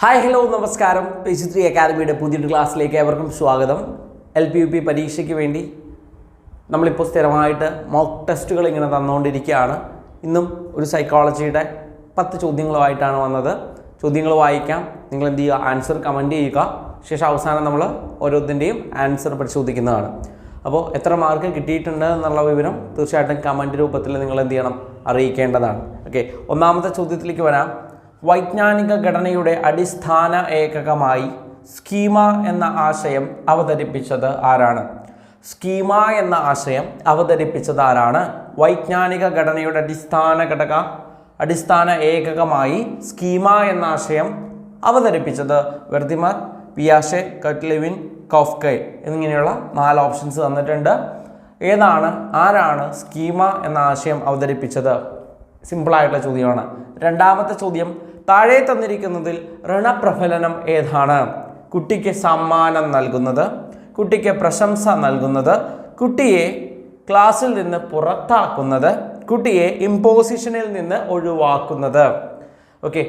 Hi hello നമസ്കാരം. Page three അക്കാദമിയുടെ പുതിയൊരു ക്ലാസ്സിലേക്ക് ഏവർക്കും സ്വാഗതം. എൽ പി യു പി പരീക്ഷയ്ക്ക് വേണ്ടി നമ്മളിപ്പോൾ സ്ഥിരമായിട്ട് മോക്ക് ടെസ്റ്റുകൾ ഇങ്ങനെ തന്നുകൊണ്ടിരിക്കുകയാണ് ഇന്നും ഒരു സൈക്കോളജിയുടെ പത്ത് ചോദ്യങ്ങളുമായിട്ടാണ് വന്നത്. ചോദ്യങ്ങൾ വായിക്കാം. നിങ്ങൾ എന്ത് ചെയ്യുക? ആൻസർ കമന്റ് ചെയ്യുക. ശേഷം അവസാനം നമ്മൾ ഓരോത്തിന്റെയും ആൻസർ പരിശോധിക്കുന്നതാണ്. അപ്പോൾ എത്ര മാർക്ക് കിട്ടിയിട്ടുണ്ട് എന്നുള്ള വിവരം തീർച്ചയായിട്ടും കമന്റ് രൂപത്തിൽ നിങ്ങൾ എന്ത് ചെയ്യണം? അറിയിക്കേണ്ടതാണ്. ഓക്കെ ഒന്നാമത്തെ ചോദ്യത്തിലേക്ക് വരാം. വൈജ്ഞാനിക ഘടനയുടെ അടിസ്ഥാന ഏകകമായി സ്കീമ എന്ന ആശയം അവതരിപ്പിച്ചത് ആരാണ്? സ്കീമ എന്ന ആശയം അവതരിപ്പിച്ചത് ആരാണ്? വൈജ്ഞാനിക ഘടനയുടെ അടിസ്ഥാന ഘടക അടിസ്ഥാന ഏകകമായി സ്കീമ എന്ന ആശയം അവതരിപ്പിച്ചത് വെർദിമർ പിയാഷെ കട്ട്ലിവിൻ കോഫ്കെ എന്നിങ്ങനെയുള്ള നാല് ഓപ്ഷൻസ് തന്നിട്ടുണ്ട്. ഏതാണ് ആരാണ് സ്കീമ എന്ന ആശയം അവതരിപ്പിച്ചത്? സിമ്പിളായിട്ടുള്ള ചോദ്യമാണ്. രണ്ടാമത്തെ ചോദ്യം താഴെ തന്നിരിക്കുന്നതിൽ ഋണപ്രഫലനം ഏതാണ്? കുട്ടിക്ക് സമ്മാനം നൽകുന്നത് കുട്ടിക്ക് പ്രശംസ നൽകുന്നത് കുട്ടിയെ ക്ലാസ്സിൽ നിന്ന് പുറത്താക്കുന്നത് കുട്ടിയെ ഇമ്പോസിഷനിൽ നിന്ന് ഒഴിവാക്കുന്നത്. ഓക്കെ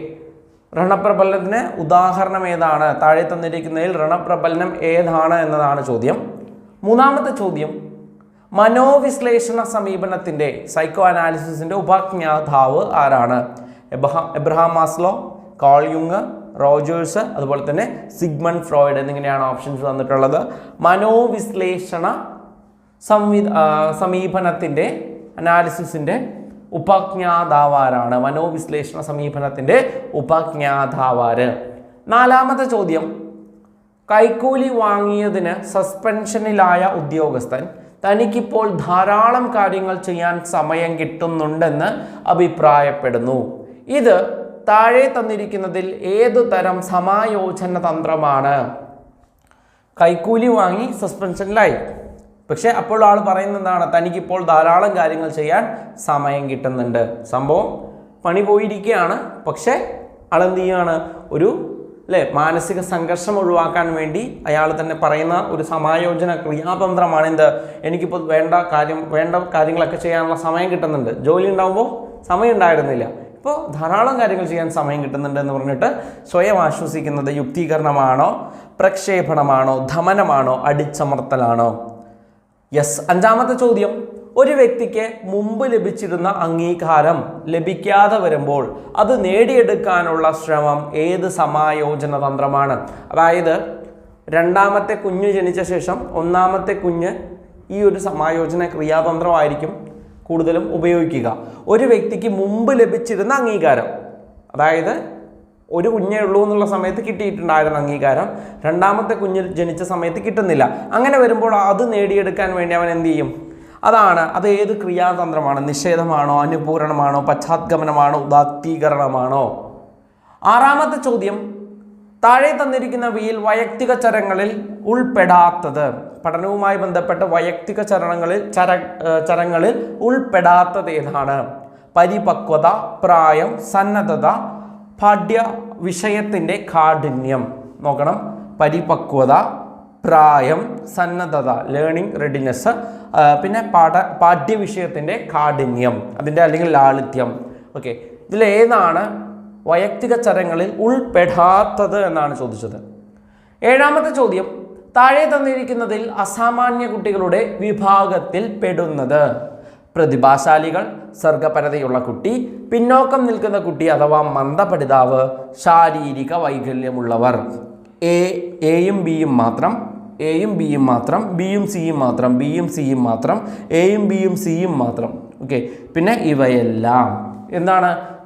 ഋണപ്രബലനത്തിന് ഉദാഹരണം ഏതാണ്? താഴെ തന്നിരിക്കുന്നതിൽ ഋണപ്രബലനം ഏതാണ് എന്നതാണ് ചോദ്യം. മൂന്നാമത്തെ ചോദ്യം മനോവിശ്ലേഷണ സമീപനത്തിന്റെ സൈക്കോ അനാലിസിസിന്റെ ഉപജ്ഞാതാവ് ആരാണ്? Abraham Abraham Maslow Carl Rogers അതുപോലെ തന്നെ സിഗ്മൺ ഫ്രോയിഡ് എന്നിങ്ങനെയാണ് ഓപ്ഷൻസ് തന്നിട്ടുള്ളത് മനോവിശ്ലേഷണ സംവി സമീപനത്തിന്റെ അനാലിസിസിന്റെ ഉപജ്ഞാതാവാരാണ് മനോവിശ്ലേഷണ സമീപനത്തിന്റെ ഉപജ്ഞാതാവാര് നാലാമത്തെ ചോദ്യം. കൈക്കൂലി വാങ്ങിയതിന് സസ്പെൻഷനിലായ ഉദ്യോഗസ്ഥൻ തനിക്കിപ്പോൾ ധാരാളം കാര്യങ്ങൾ ചെയ്യാൻ സമയം കിട്ടുന്നുണ്ടെന്ന് അഭിപ്രായപ്പെടുന്നു. ഇത് താഴെ തന്നിരിക്കുന്നതിൽ ഏതു തരം സമായോജന തന്ത്രമാണ്? കൈക്കൂലി വാങ്ങി സസ്പെൻഷനിലായി. പക്ഷേ അപ്പോൾ ആൾ പറയുന്നത് എന്താണ് തനിക്കിപ്പോൾ ധാരാളം കാര്യങ്ങൾ ചെയ്യാൻ സമയം കിട്ടുന്നുണ്ട്. സംഭവം പണി പോയിരിക്കുകയാണ്. പക്ഷേ ആളെന്ത് ചെയ്യുകയാണ് ഒരു അല്ലേ? മാനസിക സംഘർഷം ഒഴിവാക്കാൻ വേണ്ടി അയാൾ തന്നെ പറയുന്ന ഒരു സമായോജന ക്രിയാതന്ത്രമാണ് എന്ത്? എനിക്കിപ്പോൾ വേണ്ട കാര്യം വേണ്ട കാര്യങ്ങളൊക്കെ ചെയ്യാനുള്ള സമയം കിട്ടുന്നുണ്ട്. ജോലി ഉണ്ടാകുമ്പോൾ സമയം ഉണ്ടായിരുന്നില്ല. ഇപ്പോൾ ധാരാളം കാര്യങ്ങൾ ചെയ്യാൻ സമയം കിട്ടുന്നുണ്ട് എന്ന് പറഞ്ഞിട്ട് സ്വയം ആശ്വസിക്കുന്നത് യുക്തീകരണമാണോ പ്രക്ഷേപണമാണോ ധമനമാണോ അടിച്ചമർത്തലാണോ? യെസ് അഞ്ചാമത്തെ ചോദ്യം. ഒരു വ്യക്തിക്ക് മുമ്പ് ലഭിച്ചിരുന്ന അംഗീകാരം ലഭിക്കാതെ വരുമ്പോൾ അത് നേടിയെടുക്കാനുള്ള ശ്രമം ഏത് സമായോജന തന്ത്രമാണ്? അതായത് രണ്ടാമത്തെ കുഞ്ഞ് ജനിച്ച ശേഷം ഒന്നാമത്തെ കുഞ്ഞ് ഈ ഒരു സമായോജന ക്രിയാതന്ത്രമായിരിക്കും കൂടുതലും ഉപയോഗിക്കുക. ഒരു വ്യക്തിക്ക് മുമ്പ് ലഭിച്ചിരുന്ന അംഗീകാരം അതായത് ഒരു കുഞ്ഞേ ഉള്ളൂ എന്നുള്ള സമയത്ത് കിട്ടിയിട്ടുണ്ടായിരുന്ന അംഗീകാരം രണ്ടാമത്തെ കുഞ്ഞ് ജനിച്ച സമയത്ത് കിട്ടുന്നില്ല. അങ്ങനെ വരുമ്പോൾ അത് നേടിയെടുക്കാൻ വേണ്ടി അവൻ എന്ത് ചെയ്യും? അതാണ്. അത് ഏത് ക്രിയാതന്ത്രമാണ്? നിഷേധമാണോ? അനുപൂരണമാണോ? പശ്ചാത്ഗമനമാണോ? ഉദാത്തീകരണമാണോ? ആറാമത്തെ ചോദ്യം. താഴെ തന്നിരിക്കുന്നവയിൽ വൈയക്തിക ചരങ്ങളിൽ ഉൾപ്പെടാത്തത്. പഠനവുമായി ബന്ധപ്പെട്ട വൈയക്തിക ചരണങ്ങളിൽ ചര ചരങ്ങളിൽ ഉൾപ്പെടാത്തത് ഏതാണ്? പരിപക്വത പ്രായം സന്നദ്ധത പാഠ്യ വിഷയത്തിന്റെ കാഠിന്യം. നോക്കണം. പരിപക്വത പ്രായം സന്നദ്ധത ലേണിംഗ് റെഡിനെസ് പിന്നെ പാഠ പാഠ്യവിഷയത്തിന്റെ കാഠിന്യം അതിന്റെ അല്ലെങ്കിൽ ലാളിത്യം. ഓക്കെ ഇതിലേതാണ് വൈയക്തിക ചരങ്ങളിൽ ഉൾപ്പെടാത്തത് എന്നാണ് ചോദിച്ചത്. ഏഴാമത്തെ ചോദ്യം താഴെ തന്നിരിക്കുന്നതിൽ അസാമാന്യ കുട്ടികളുടെ വിഭാഗത്തിൽ പെടുന്നത്. പ്രതിഭാശാലികൾ സർഗപരതയുള്ള കുട്ടി പിന്നോക്കം നിൽക്കുന്ന കുട്ടി അഥവാ മന്ദപഠിതാവ് ശാരീരിക വൈകല്യമുള്ളവർ. എ എയും ബിയും മാത്രം എയും ബിയും മാത്രം ബിയും സിയും മാത്രം ബിയും സിയും മാത്രം എയും ബിയും സിയും മാത്രം. ഓക്കെ പിന്നെ ഇവയെല്ലാം എന്താണ്?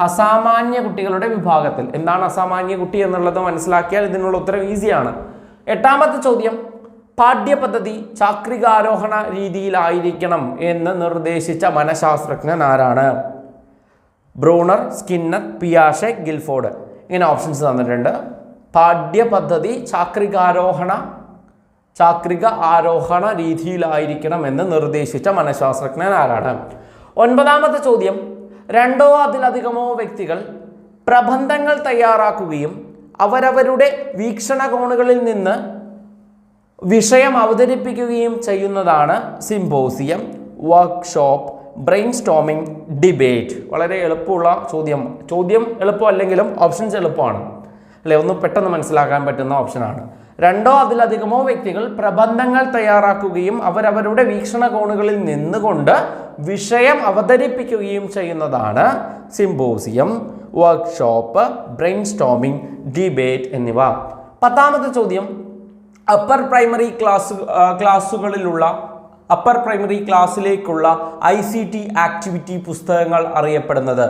അസാമാന്യ കുട്ടികളുടെ വിഭാഗത്തിൽ. എന്താണ് അസാമാന്യ കുട്ടി എന്നുള്ളത് മനസ്സിലാക്കിയാൽ ഇതിനുള്ള ഉത്തരം ഈസിയാണ്. എട്ടാമത്തെ ചോദ്യം. പാഠ്യപദ്ധതി ചാക്രികാരോഹണ രീതിയിലായിരിക്കണം എന്ന് നിർദ്ദേശിച്ച മനഃശാസ്ത്രജ്ഞൻ ആരാണ്? ബ്രൂണർ സ്കിന്നർ പിയാഷെ ഗിൽഫോർഡ്. ഇങ്ങനെ ഓപ്ഷൻസ് തന്നിട്ടുണ്ട്. പാഠ്യപദ്ധതി ചാക്രികാരോഹണ ചാക്രിക ആരോഹണ രീതിയിലായിരിക്കണം എന്ന് നിർദ്ദേശിച്ച മനഃശാസ്ത്രജ്ഞൻ ആരാണ്? ഒൻപതാമത്തെ ചോദ്യം. രണ്ടോ അതിലധികമോ വ്യക്തികൾ പ്രബന്ധങ്ങൾ തയ്യാറാക്കുകയും അവരവരുടെ വീക്ഷണകോണുകളിൽ നിന്ന് വിഷയം അവതരിപ്പിക്കുകയും ചെയ്യുന്നതാണ് symposium workshop brainstorming debate വളരെ എളുപ്പമുള്ള ചോദ്യം. ചോദ്യം എളുപ്പമല്ലെങ്കിലും ഓപ്ഷൻസ് എളുപ്പമാണ്. അല്ലെ? ഒന്ന് പെട്ടെന്ന് മനസ്സിലാക്കാൻ പറ്റുന്ന ഓപ്ഷനാണ്. രണ്ടോ അതിലധികമോ വ്യക്തികൾ പ്രബന്ധങ്ങൾ തയ്യാറാക്കുകയും അവരവരുടെ വീക്ഷണകോണുകളിൽ നിന്നുകൊണ്ട് വിഷയം അവതരിപ്പിക്കുകയും ചെയ്യുന്നതാണ് symposium workshop brainstorming debate എന്നിവ. പത്താമത്തെ ചോദ്യം അപ്പർ പ്രൈമറി ക്ലാസ് ക്ലാസ്സുകളിലുള്ള അപ്പർ പ്രൈമറി ക്ലാസ്സിലേക്കുള്ള ഐ സി ടി ആക്ടിവിറ്റി പുസ്തകങ്ങൾ അറിയപ്പെടുന്നത്.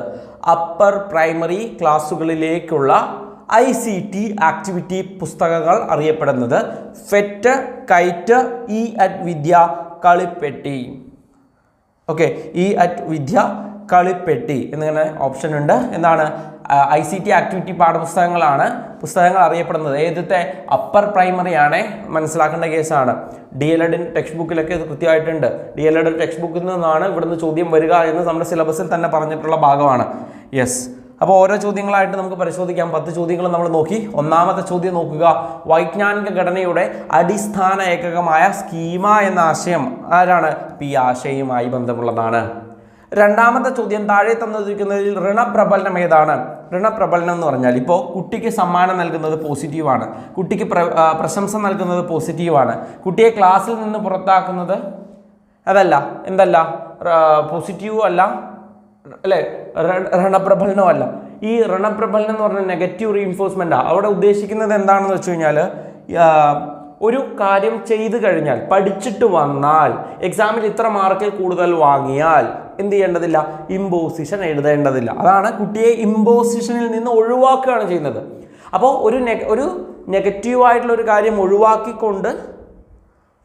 അപ്പർ പ്രൈമറി ക്ലാസ്സുകളിലേക്കുള്ള ഐ സി ടി ആക്ടിവിറ്റി പുസ്തകങ്ങൾ അറിയപ്പെടുന്നത്. ഫെറ്റ് KITE e at Vidya Kalippetti. Okay e at Vidya Kalippetti എന്നിങ്ങനെ ഓപ്ഷൻ ഉണ്ട്. എന്താണ്? ഐ സി ടി ആക്ടിവിറ്റി പാഠപുസ്തകങ്ങളാണ് പുസ്തകങ്ങൾ അറിയപ്പെടുന്നത്. ഏതത്തെ അപ്പർ പ്രൈമറി ആണ്? മനസ്സിലാക്കേണ്ട കേസാണ്. ഡി എൽ എഡിൻ ടെക്സ്റ്റ് ബുക്കിലൊക്കെ ഇത് കൃത്യമായിട്ടുണ്ട്. ഡി എൽ എഡ് ടെക്സ്റ്റ് ബുക്കിൽ നിന്നാണ് ഇവിടുന്ന് ചോദ്യം വരിക എന്ന് നമ്മുടെ സിലബസിൽ തന്നെ പറഞ്ഞിട്ടുള്ള ഭാഗമാണ്. യെസ്. അപ്പോൾ ഓരോ ചോദ്യങ്ങളായിട്ട് നമുക്ക് പരിശോധിക്കാം. പത്ത് ചോദ്യങ്ങൾ നമ്മൾ നോക്കി. ഒന്നാമത്തെ ചോദ്യം നോക്കുക. വൈജ്ഞാനിക ഘടനയുടെ അടിസ്ഥാന ഏകകമായ സ്കീമ എന്ന ആശയം ആരാണ്? പി ആശയുമായി ബന്ധമുള്ളതാണ്. രണ്ടാമത്തെ ചോദ്യം താഴെ തന്നിരിക്കുന്നതിൽ ഋണപ്രബലനം ഏതാണ്? ഋണപ്രബലനം എന്ന് പറഞ്ഞാൽ ഇപ്പോൾ കുട്ടിക്ക് സമ്മാനം നൽകുന്നത് പോസിറ്റീവാണ് കുട്ടിക്ക് പ്ര പ്രശംസ നൽകുന്നത് പോസിറ്റീവാണ് കുട്ടിയെ ക്ലാസ്സിൽ നിന്ന് പുറത്താക്കുന്നത് അതല്ല എന്തല്ല? പോസിറ്റീവ് അല്ല അല്ലേ? ഋണപ്രബലനമല്ല ഈ ഋണപ്രബലനം എന്ന് പറഞ്ഞാൽ നെഗറ്റീവ് റീഇൻഫോഴ്സ്മെന്റാണ് അവിടെ ഉദ്ദേശിക്കുന്നത് എന്താണെന്ന് വെച്ച് കഴിഞ്ഞാൽ ഒരു കാര്യം ചെയ്തു കഴിഞ്ഞാൽ പഠിച്ചിട്ട് വന്നാൽ എക്സാമിൽ ഇത്ര മാർക്കിൽ കൂടുതൽ വാങ്ങിയാൽ എന്ത് ചെയ്യേണ്ടതില്ല? ഇമ്പോസിഷൻ എഴുതേണ്ടതില്ല. അതാണ് കുട്ടിയെ ഇമ്പോസിഷനിൽ നിന്ന് ഒഴിവാക്കുകയാണ് ചെയ്യുന്നത്. അപ്പോൾ ഒരു നെ ഒരു നെഗറ്റീവായിട്ടുള്ള ഒരു കാര്യം ഒഴിവാക്കിക്കൊണ്ട്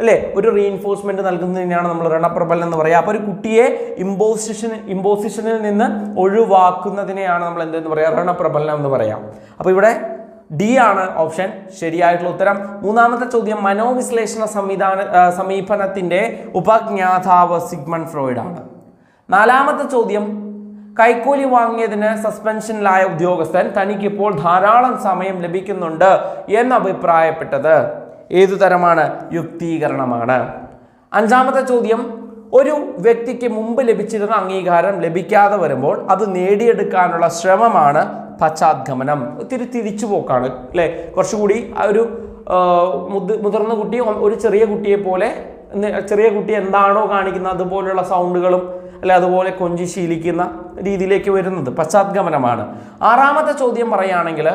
അല്ലേ? ഒരു റീഇൻഫോഴ്സ്മെന്റ് നൽകുന്നതിനെയാണ് നമ്മൾ ഋണപ്രബലനം എന്ന് പറയുക. അപ്പോൾ ഒരു കുട്ടിയെ ഇമ്പോസിഷൻ ഇമ്പോസിഷനിൽ നിന്ന് ഒഴിവാക്കുന്നതിനെയാണ് നമ്മൾ എന്തെന്ന് പറയുക ഋണപ്രബലനം എന്ന് പറയാം. അപ്പോൾ ഇവിടെ ഡി ആണ് ഓപ്ഷൻ ശരിയായിട്ടുള്ള ഉത്തരം. മൂന്നാമത്തെ ചോദ്യം മനോവിശ്ലേഷണ സംവിധാന സമീപനത്തിന്റെ ഉപജ്ഞാതാവ് സിഗ്മൺ ഫ്രോയിഡ് ആണ്. നാലാമത്തെ ചോദ്യം കൈക്കൂലി വാങ്ങിയതിന് സസ്പെൻഷനിലായ ഉദ്യോഗസ്ഥൻ തനിക്കിപ്പോൾ ധാരാളം സമയം ലഭിക്കുന്നുണ്ട് എന്ന് അഭിപ്രായപ്പെട്ടത്? ഏതു തരമാണ് യുക്തീകരണമാണ്? അഞ്ചാമത്തെ ചോദ്യം ഒരു വ്യക്തിക്ക് മുമ്പ് ലഭിച്ചിരുന്ന അംഗീകാരം ലഭിക്കാതെ വരുമ്പോൾ അത് നേടിയെടുക്കാനുള്ള ശ്രമമാണ് പശ്ചാത്ഗമനം. തിരിച്ചു തിരിച്ചുപോക്കാണ് അല്ലേ? കുറച്ചുകൂടി ആ ഒരു മുതിർന്ന കുട്ടി ഒരു ചെറിയ കുട്ടിയെ പോലെ ചെറിയ കുട്ടി എന്താണോ കാണിക്കുന്നത് അതുപോലെയുള്ള സൗണ്ടുകളും അല്ലെ അതുപോലെ കൊഞ്ചി ശീലിക്കുന്ന രീതിയിലേക്ക് വരുന്നത് പശ്ചാത്ഗമനമാണ്. ആറാമത്തെ ചോദ്യം പറയുകയാണെങ്കിൽ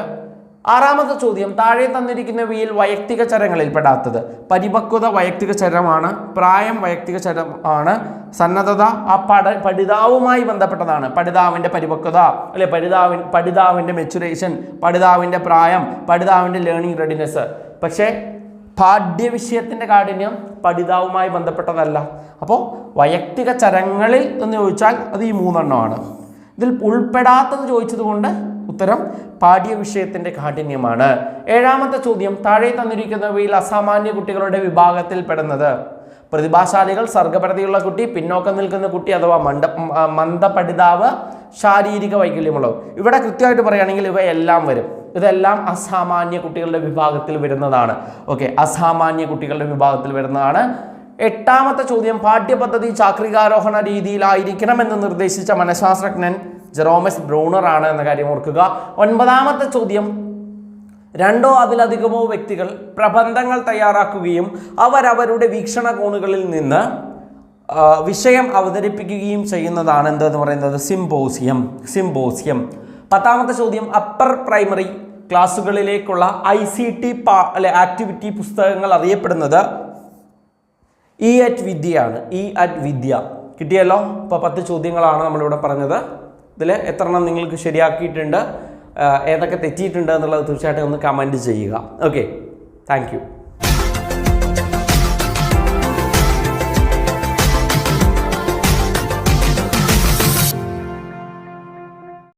ആറാമത്തെ ചോദ്യം താഴെ തന്നിരിക്കുന്നവയിൽ വൈയക്തിക ചരങ്ങളിൽ പെടാത്തത് പരിപക്വത വൈയക്തിക ചരമാണ് പ്രായം വൈയക്തിക ചരം ആണ് സന്നദ്ധത ആ പഠ പഠിതാവുമായി ബന്ധപ്പെട്ടതാണ്. പഠിതാവിന്റെ പരിപക്വത അല്ലെ പഠിതാവിൻ പഠിതാവിന്റെ മെച്ചുറേഷൻ പഠിതാവിന്റെ പ്രായം പഠിതാവിന്റെ ലേണിംഗ് റെഡിനെസ് പക്ഷേ പാഠ്യവിഷയത്തിന്റെ കാഠിന്യം പഠിതാവുമായി ബന്ധപ്പെട്ടതല്ല. അപ്പോൾ വൈയക്തിക ചരങ്ങളിൽ എന്ന് ചോദിച്ചാൽ അത് ഈ മൂന്നെണ്ണമാണ്. ഇതിൽ ഉൾപ്പെടാത്തത് ചോദിച്ചതുകൊണ്ട് ഉത്തരം പാഠ്യ പാഠ്യവിഷയത്തിന്റെ കാഠിന്യമാണ്. ഏഴാമത്തെ ചോദ്യം താഴെ തന്നിരിക്കുന്നവയിൽ അസാമാന്യ കുട്ടികളുടെ വിഭാഗത്തിൽ പെടുന്നത്. പ്രതിഭാശാലികൾ സർഗപ്രതിയുള്ള കുട്ടി പിന്നോക്കം നിൽക്കുന്ന കുട്ടി അഥവാ മണ്ട മന്ദപഠിതാവ് ശാരീരിക വൈകല്യമുള്ളവർ. ഇവിടെ കൃത്യമായിട്ട് പറയുകയാണെങ്കിൽ ഇവയെല്ലാം വരും. ഇതെല്ലാം അസാമാന്യ കുട്ടികളുടെ വിഭാഗത്തിൽ വരുന്നതാണ്. ഓക്കെ അസാമാന്യ കുട്ടികളുടെ വിഭാഗത്തിൽ വരുന്നതാണ്. എട്ടാമത്തെ ചോദ്യം പാഠ്യപദ്ധതി ചാക്രികാരോഹണ രീതിയിലായിരിക്കണമെന്ന് നിർദ്ദേശിച്ച മനഃശാസ്ത്രജ്ഞൻ ജെറോമസ് ബ്രൂണർ ആണ് എന്ന കാര്യം ഓർക്കുക. ഒൻപതാമത്തെ ചോദ്യം. രണ്ടോ അതിലധികമോ വ്യക്തികൾ പ്രബന്ധങ്ങൾ തയ്യാറാക്കുകയും അവരവരുടെ വീക്ഷണകോണുകളിൽ നിന്ന് വിഷയം അവതരിപ്പിക്കുകയും ചെയ്യുന്നതാണ് എന്തെന്ന് പറയുന്നത്? സിംബോസിയം സിംബോസിയം പത്താമത്തെ ചോദ്യം. അപ്പർ പ്രൈമറി ക്ലാസ്സുകളിലേക്കുള്ള ഐ സി ടി പാ അല്ലെ ആക്ടിവിറ്റി പുസ്തകങ്ങൾ അറിയപ്പെടുന്നത് ഇ അറ്റ് വിദ്യയാണ്. E at Vidya. കിട്ടിയല്ലോ? ഇപ്പോൾ പത്ത് ചോദ്യങ്ങളാണ് നമ്മളിവിടെ പറഞ്ഞത്. ഇതിൽ എത്ര എണ്ണം നിങ്ങൾക്ക് ശരിയാക്കിയിട്ടുണ്ട് ഏതൊക്കെ തെറ്റിയിട്ടുണ്ട് എന്നുള്ളത് തീർച്ചയായിട്ടും ഒന്ന് കമന്റ് ചെയ്യുക. Okay thank